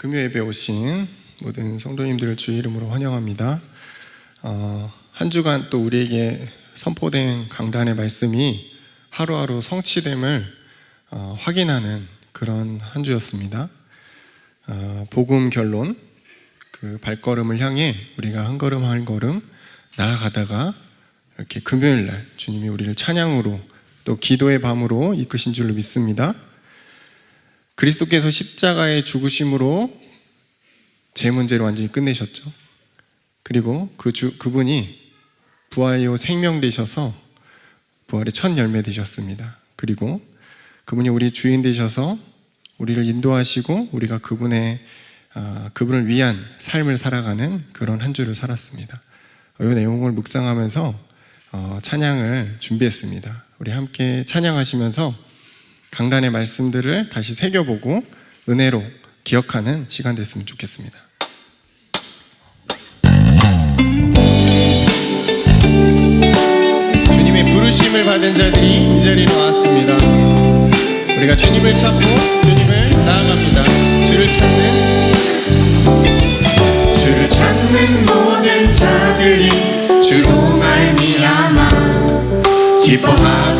금요 예배 오신 모든 성도님들을 주의 이름으로 환영합니다. 어, 한 주간 또 우리에게 선포된 강단의 말씀이 하루하루 성취됨을 어, 확인하는 그런 한 주였습니다. 어, 복음 결론, 그 발걸음을 향해 우리가 한 걸음 한 걸음 나아가다가 이렇게 금요일 날 주님이 우리를 찬양으로 또 기도의 밤으로 이끄신 줄로 믿습니다. 그리스도께서 십자가의 죽으심으로 제 문제를 완전히 끝내셨죠. 그리고 그 주, 그분이 부활이요 생명 되셔서 부활의 첫 열매 되셨습니다. 그리고 그분이 우리 주인 되셔서 우리를 인도하시고 우리가 그분의 아, 그분을 위한 삶을 살아가는 그런 한 주를 살았습니다. 이 내용을 묵상하면서 어, 찬양을 준비했습니다. 우리 함께 찬양하시면서 강단의 말씀들을 다시 새겨보고 은혜로 기억하는 시간 됐으면 좋겠습니다. 주님의 부르심을 받은 자들이 이 자리에 나왔습니다. 우리가 주님을 찾고 주님을 나아갑니다. 주를 찾는 주를 찾는 모든 자들이 주로 말미암아 기뻐하고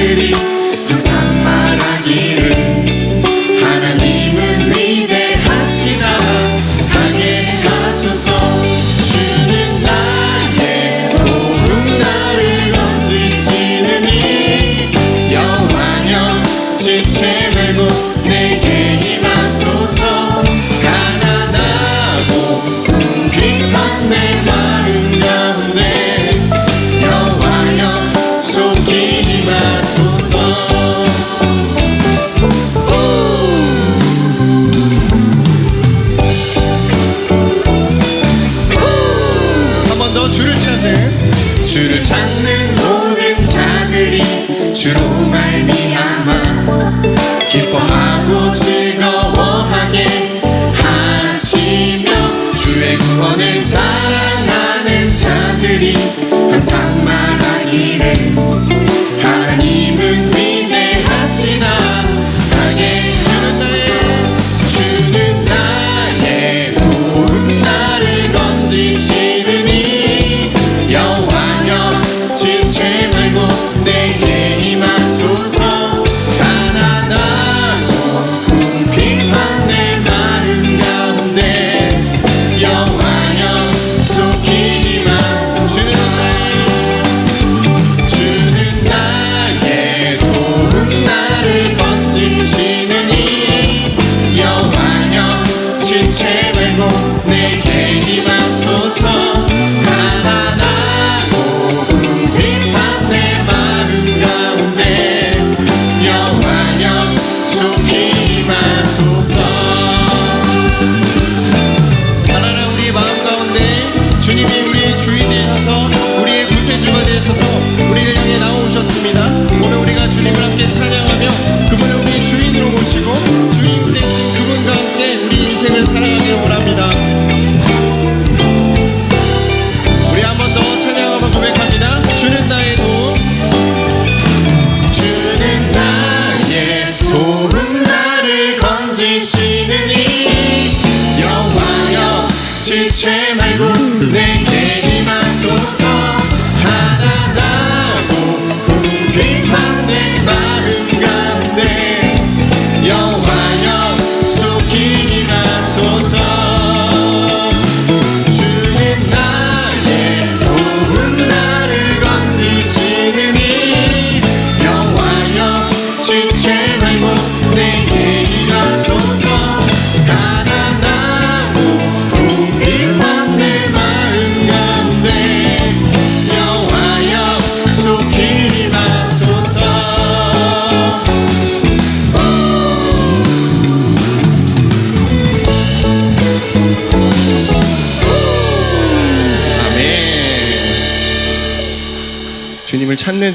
자들이 항상 말하기를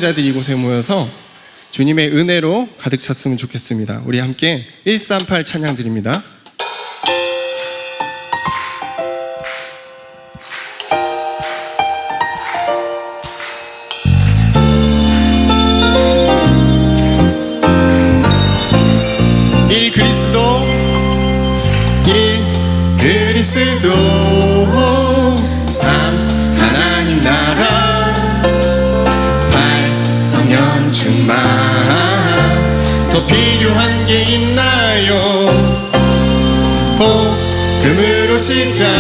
자들이 이곳에 모여서 주님의 은혜로 가득 찼으면 좋겠습니다. 우리 함께 138 찬양 드립니다. 그리스도 사 city time.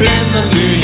blind you.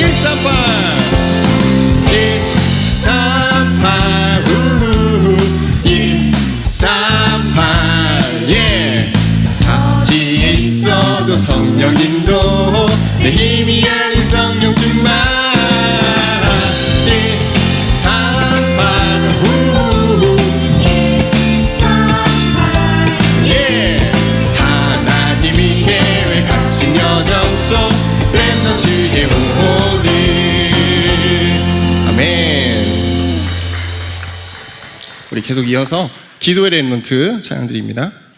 Here's somebody. 계속 이어서 기도의 랩런트 찬양드립니다. 그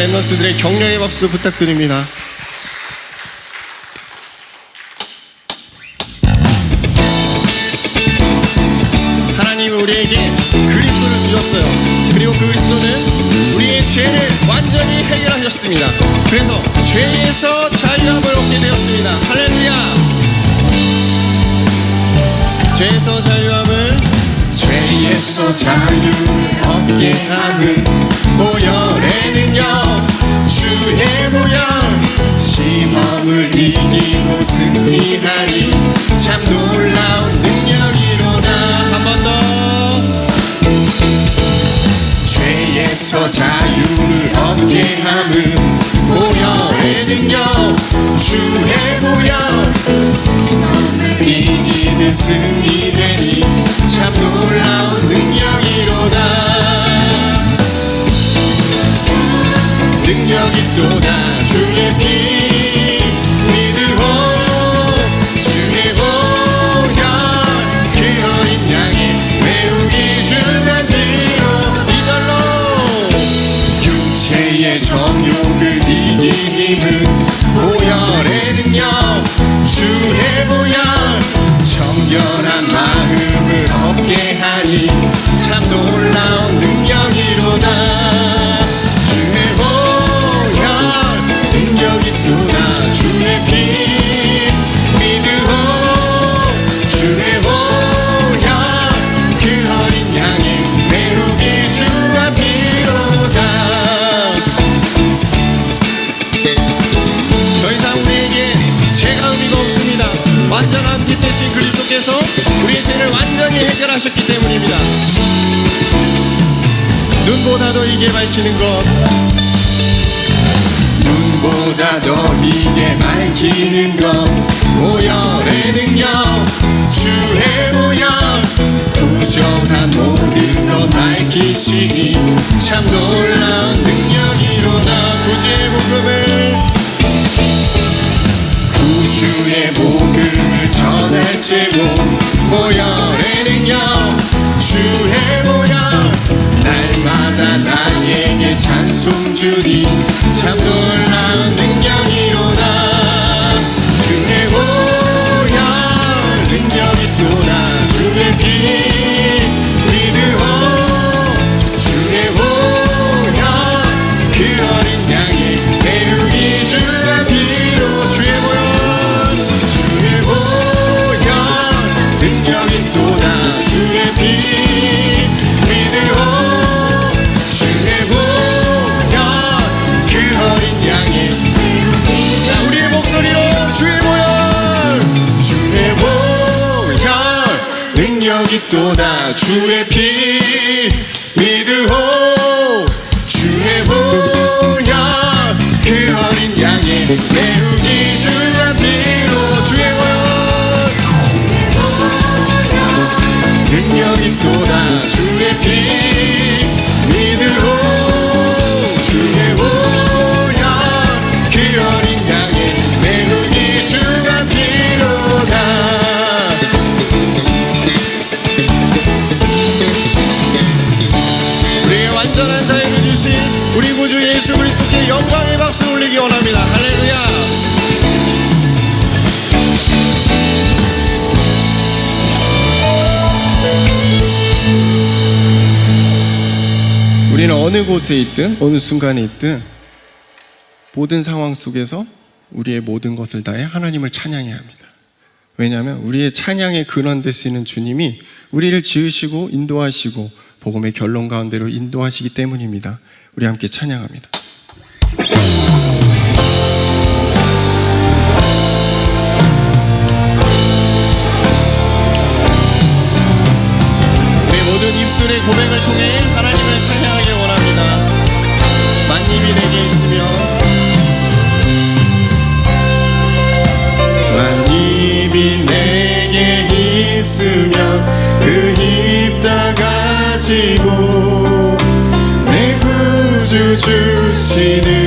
랩런트들의 격려의 박수 부탁드립니다. 하나님은 우리에게 그리스도를 주셨어요. 그리고 그 그리스도는 우리의 죄를 완전히 해결하셨습니다. 그래서 죄에서 자유함을 얻게 되었습니다. 할렐루야! 죄에서 자유함을 죄에서 자유를 걷게 하는 보혈의 능력 주의 보혈 시험을 이기고 승리하니 참 놀라운 능력 하셨기 때문입니다. 눈보다도 이게 밝히는 것. 눈보다 더 이게 밝히는 것. 모열의 능력, 주의 모열. 부정한 모든 것 밝히시니 참 놀라운 능력이로다 구제 복음을 주의 복음을 전할지고 보혈의 능력 주의 보혈 날마다 나에게 찬송 주니 참노 우리는 어느 곳에 있든 어느 순간에 있든 모든 상황 속에서 우리의 모든 것을 다해 하나님을 찬양해야 합니다. 왜냐하면 우리의 찬양의 근원 될수 있는 주님이 우리를 지으시고 인도하시고 복음의 결론 가운데로 인도하시기 때문입니다. 우리 함께 찬양합니다. 우리 모든 입술의 고백을 통해 하나님 주시는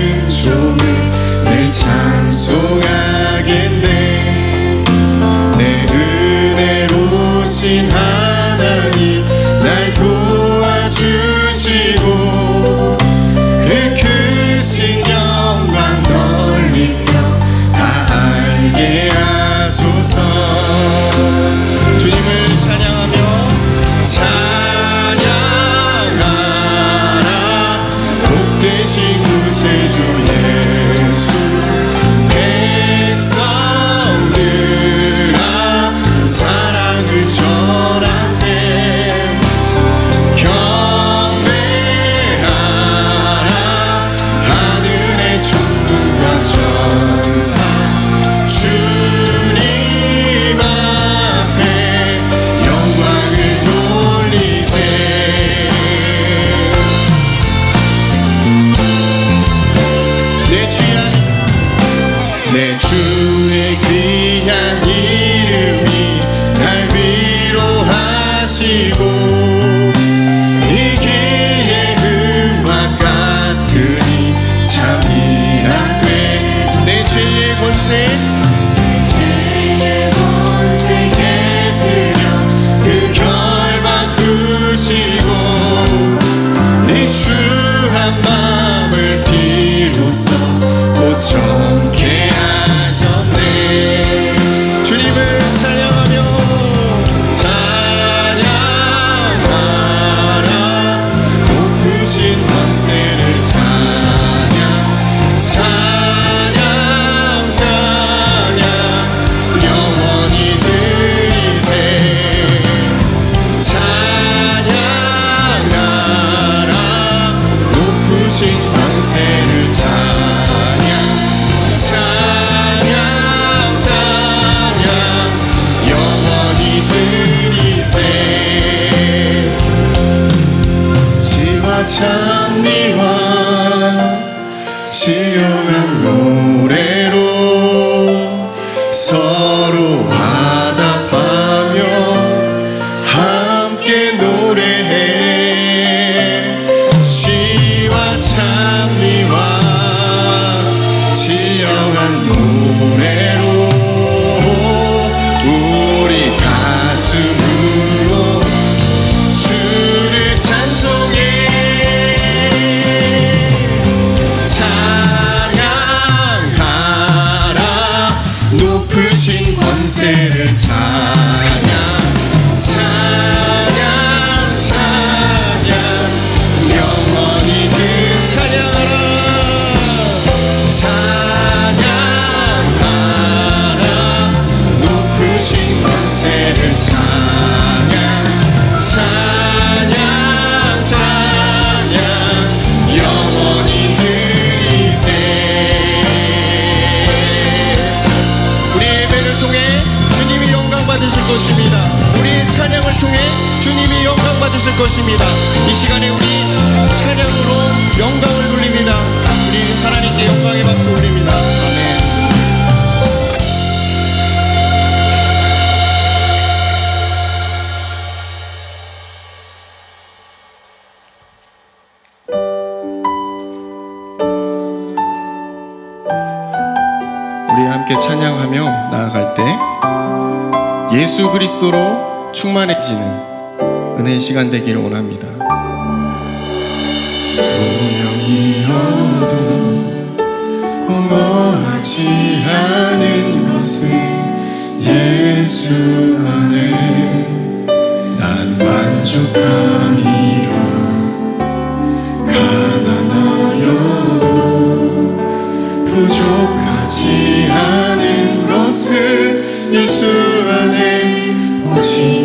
것입니다. 이 시간에 우리 찬양으로 영광을 돌립니다. 우리 하나님께 영광의 박수 올립니다. 우리 함께 찬양하며 나아갈 때 예수 그리스도로 충만해지는 은혜의 시간 되기를 원합니다. 운명이 어도 공허하지 않은 것은 예수 안에 난 만족함이라 가난하여도 부족하지 않은 것은 예수 안에 오직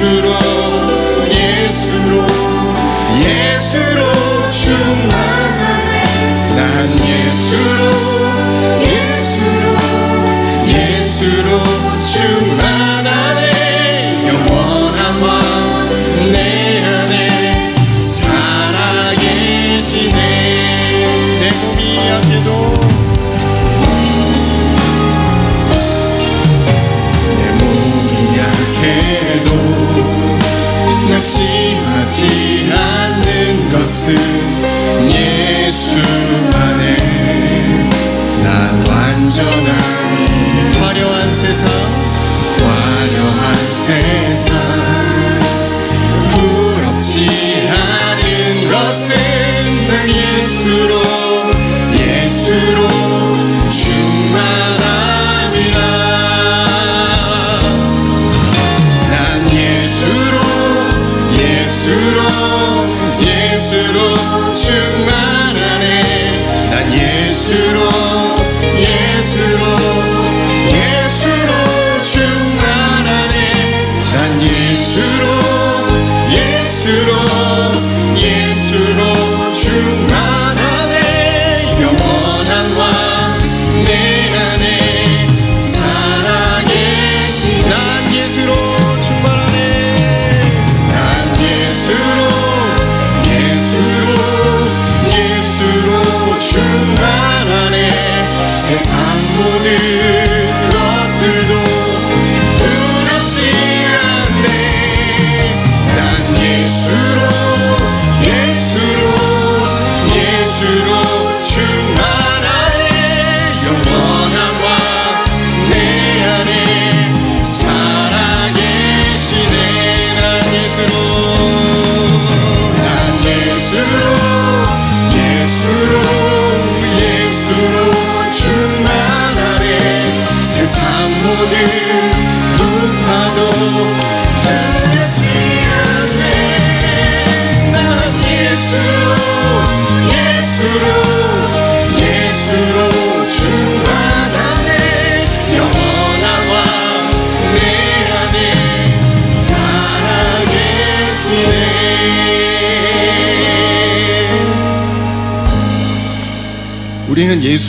예수로 예수로 예수로 충만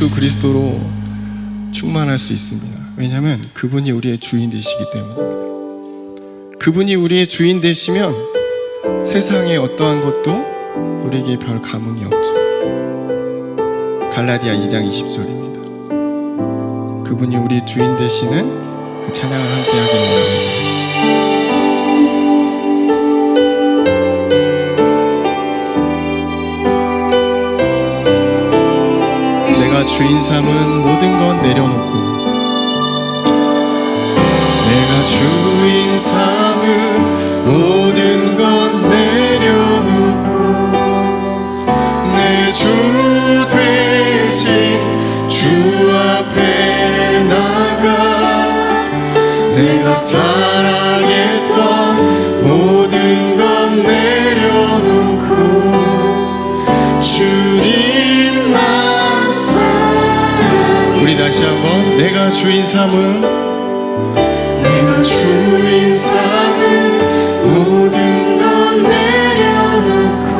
예수 그리스도로 충만할 수 있습니다. 왜냐하면 그분이 우리의 주인 되시기 때문입니다. 그분이 우리의 주인 되시면 세상의 어떠한 것도 우리에게 별 감흥이 없죠. 갈라디아 2장 20절입니다. 그분이 우리 주인 되시는 그 찬양을 함께 하기 원합니다. 주인 삼은 모든 건 내려놓고 내가 주인 삼은 모든 것 내려놓고 내주 되신 주 앞에 나가 내가 사랑했던 우리 다시 한번 내가 주인 삼은 내가 주인 삼은 모든 것 내려놓고